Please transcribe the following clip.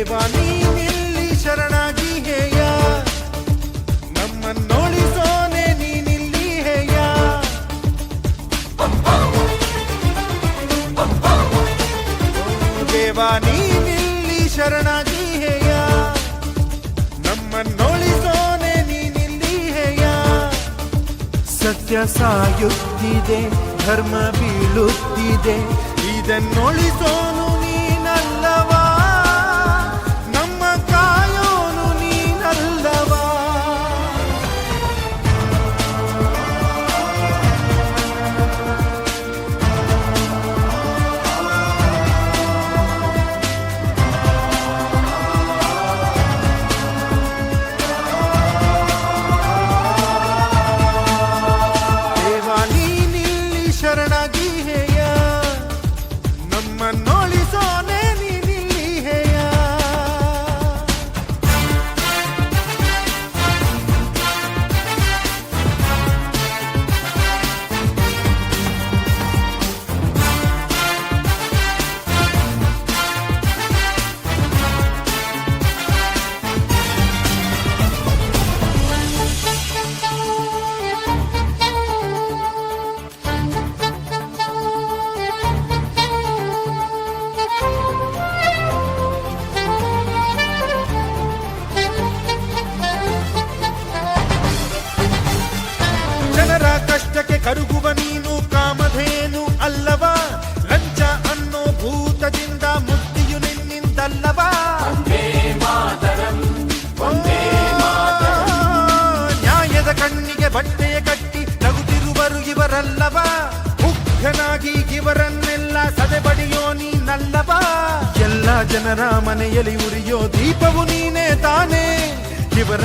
ದೇವಾ ನೀನಿಲ್ಲಿ ಶರಣಾಗಿ ಹೇಯ ನಮ್ಮನ್ನೋಳಿಸೋನೆ ನೀನಿಲ್ಲಿ ಹೇಯ ದೇವಾ ನೀನಿಲ್ಲಿ ಶರಣಾಗಿ ಹೇಯ ನಮ್ಮನ್ನೋಳಿಸೋನೆ ನೀನಿಲ್ಲಿ ಹೇಯ ಸತ್ಯ ಸಾಯುತ್ತಿದೆ ಧರ್ಮ ಬೀಳುತ್ತಿದೆ ಇದನ್ನೋಳಿಸೋನು ಕರುಗುವ ನೀನು ಕಾಮಧೇನು ಅಲ್ಲವ ಲಂಚ ಅನ್ನೋ ಭೂತದಿಂದ ಮುಕ್ತಿಯು ನಿನ್ನಿಂದಲ್ಲವ ನ್ಯಾಯದ ಕಣ್ಣಿಗೆ ಬಟ್ಟೆಯ ಕಟ್ಟಿ ನಗುತ್ತಿರುವರು ಇವರಲ್ಲವ ಮುಗ್ಧನಾಗಿ ಇವರನ್ನೆಲ್ಲ ಸದೆಬಡಿಯೋ ನೀನಲ್ಲವ ಎಲ್ಲ ಜನರ ಮನೆಯಲ್ಲಿ ಉರಿಯೋ ದೀಪವು ನೀನೇ ತಾನೇ ಇವರ